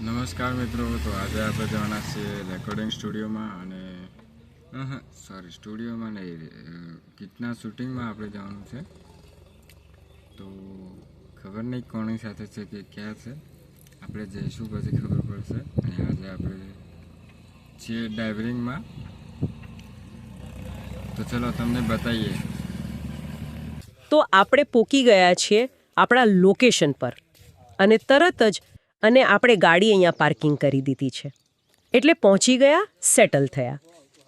નમસ્કાર મિત્રો, તો આજે આપણે જવાના છીએ રેકોર્ડિંગ સ્ટુડિયોમાં અને સોરી સ્ટુડિયોમાં નહીં ગીતના શૂટિંગમાં આપણે જવાનું છે. તો ખબર નહીં કોની સાથે છે કે ક્યાં છે. આપણે જઈશું પછી ખબર પડશે. અને આજે આપણે છીએ ડાઇવરિંગમાં તો ચલો તમને બતાવીએ. તો આપણે પોકી ગયા છીએ આપણા લોકેશન પર. અને તરત જ અને આપણે ગાડી અહીંયા પાર્કિંગ કરી દીધી છે. એટલે પહોંચી ગયા સેટલ થયા.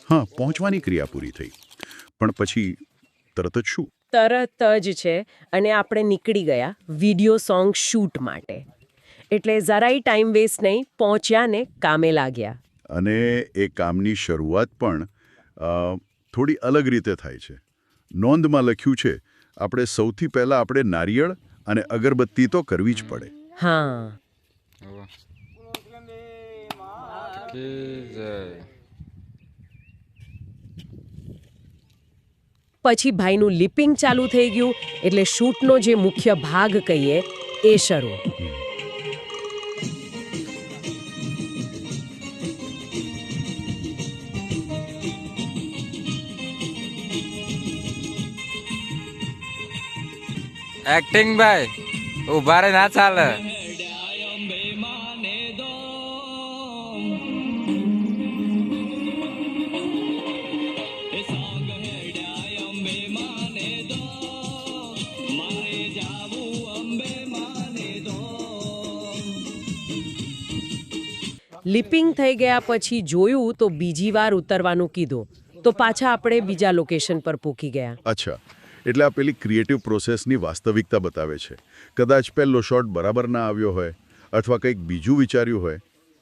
હા પહોંચવાની ક્રિયા પૂરી થઈ. પણ પછી તરત જ શું? તરત જ છે અને આપણે નીકળી ગયા વીડિયો સોંગ શૂટ માટે. એટલે જરાય ટાઈમ વેસ્ટ નહીં પહોંચ્યા ને કામે લાગ્યા. અને એ કામની શરૂઆત પણ થોડી અલગ રીતે થાય છે. નોંધમાં લખ્યું છે આપણે સૌથી પહેલાં આપણે નારિયેળ અને અગરબત્તી તો કરવી જ પડે. હા. પછી ભાઈનું લિપિંગ ચાલુ થઈ ગયું એટલે શૂટનો જે મુખ્ય ભાગ કહીએ એ શરૂ. એક્ટિંગ ભાઈ ઊભા રે ના ચાલે. લિપિંગ થઈ ગયા પછી જોયું તો બીજી વાર ઉતરવાનું કીધું. તો પાછા આપણે બીજા લોકેશન પર પૂકી ગયા. અચ્છા. એટલે આ પેલી ક્રિએટિવ પ્રોસેસની વાસ્તવિકતા બતાવે છે. કદાચ પહેલો શોટ બરાબર ના આવ્યો હોય અથવા કંઈક બીજું વિચાર્યું હોય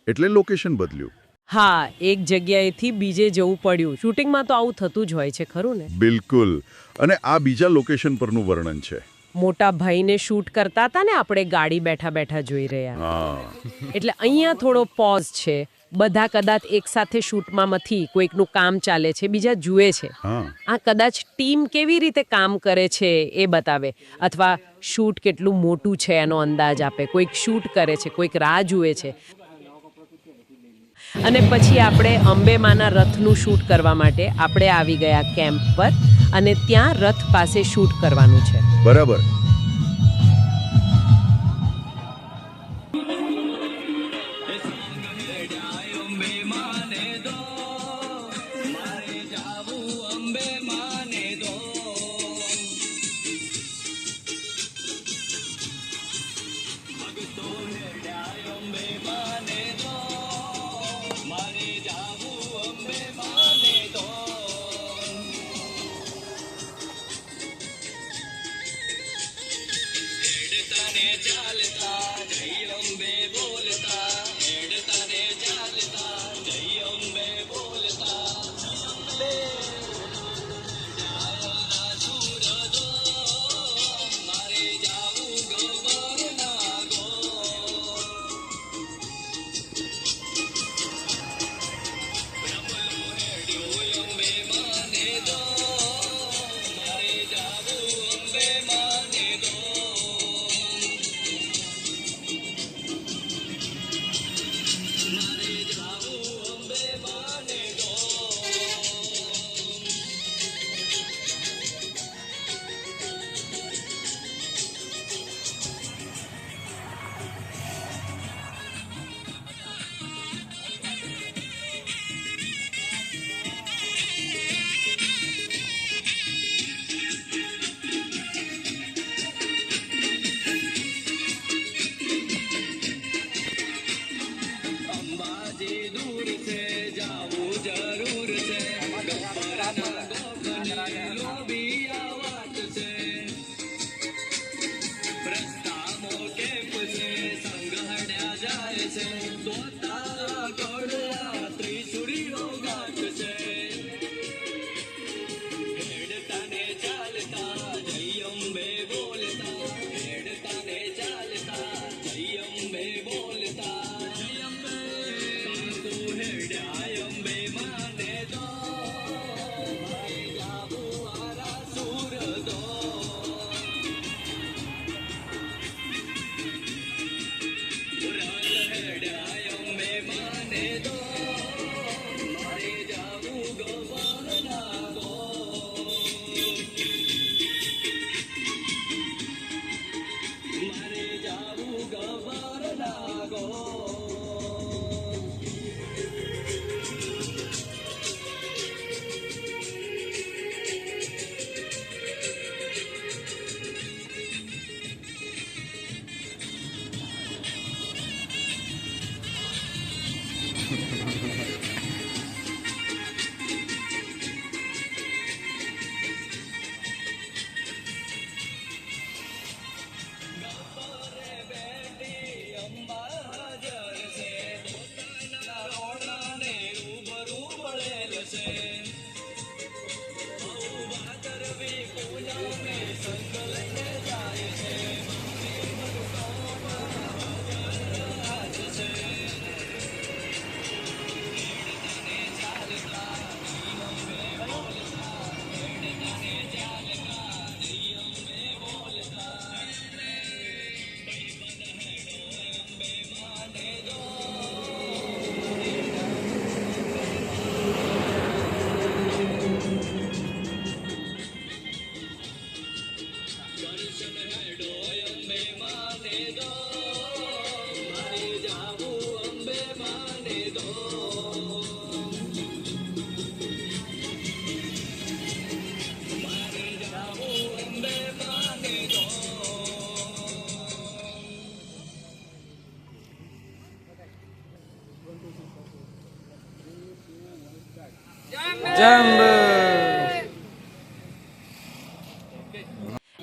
એટલે લોકેશન બદલ્યું. હા એક જગ્યાએથી બીજે જવું પડ્યું. શૂટિંગમાં તો આવું થતું જ હોય છે ખરું ને? બિલકુલ. અને આ બીજા લોકેશન પરનું વર્ણન છે. મોટા ભાઈને શૂટ કરતા હતા ને આપણે ગાડી બેઠા બેઠા જોઈ રહ્યા. એટલે અહીંયા થોડો પોઝ છે. બધા કદાચ એકસાથે શૂટમાં નથી કોઈકનું કામ ચાલે છે બીજા જુએ છે. આ કદાચ ટીમ કેવી રીતે કામ કરે છે એ બતાવે. અથવા શૂટ કેટલું મોટું છે એનો અંદાજ આપે. કોઈક શૂટ કરે છે કોઈક રાહ જુએ છે. અને પછી આપણે અંબેમાના રથનું શૂટ કરવા માટે આપણે આવી ગયા કેમ્પ પર. અને ત્યાં રથ પાસે શૂટ કરવાનું છે. બરાબર.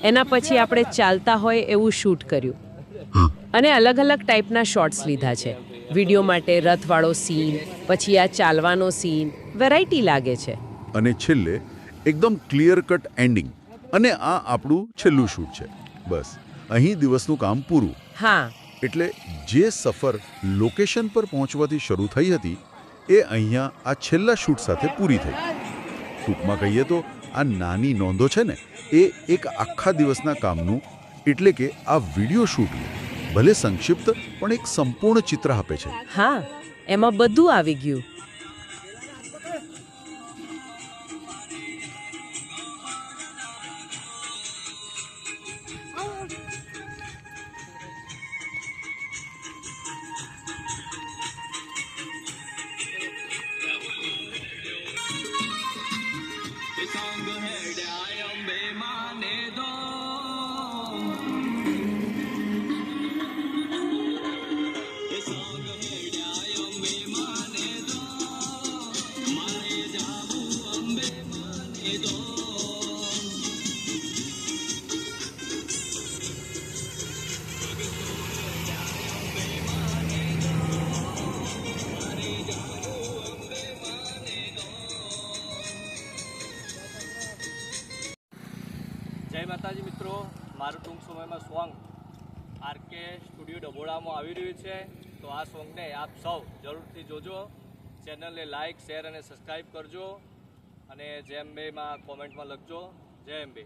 એના પછી આપણે ચાલતા હોય એવું શૂટ કર્યું. અને અલગ અલગ ટાઈપના શોર્ટ્સ લીધા છે. વીડિયો માટે રથવાળો સીન પછી આ ચાલવાનો સીન વેરાયટી લાગે છે. અને છેલ્લે એકદમ ક્લિયર કટ એન્ડિંગ અને આ આપણું છેલ્લું શૂટ છે. બસ. અહીં દિવસનું કામ પૂરું. હા. એટલે જે સફર લોકેશન પર પહોંચવાથી શરૂ થઈ હતી એ અહીંયા આ છેલ્લા શૂટ સાથે પૂરી થઈ. ટૂંકમાં કહીએ તો આ નાની નોંધો છે ને, એ એક આખા દિવસના કામનું, એટલે કે આ વીડિયો શૂટનું, ભલે સંક્ષિપ્ત પણ એક સંપૂર્ણ ચિત્ર આપે છે. હા, એમાં બધું આવી ગયું. સમયમાં સોંગ આરકે સ્ટુડિયો ડબોડામાં આવી રહ્યું છે. તો આ સોંગને આપ સૌ જરૂરથી જોજો. ચેનલને લાઇક શેર અને સબસ્ક્રાઈબ કરજો. અને જેમ બેમાં કોમેન્ટમાં લખજો. જય એમ બે.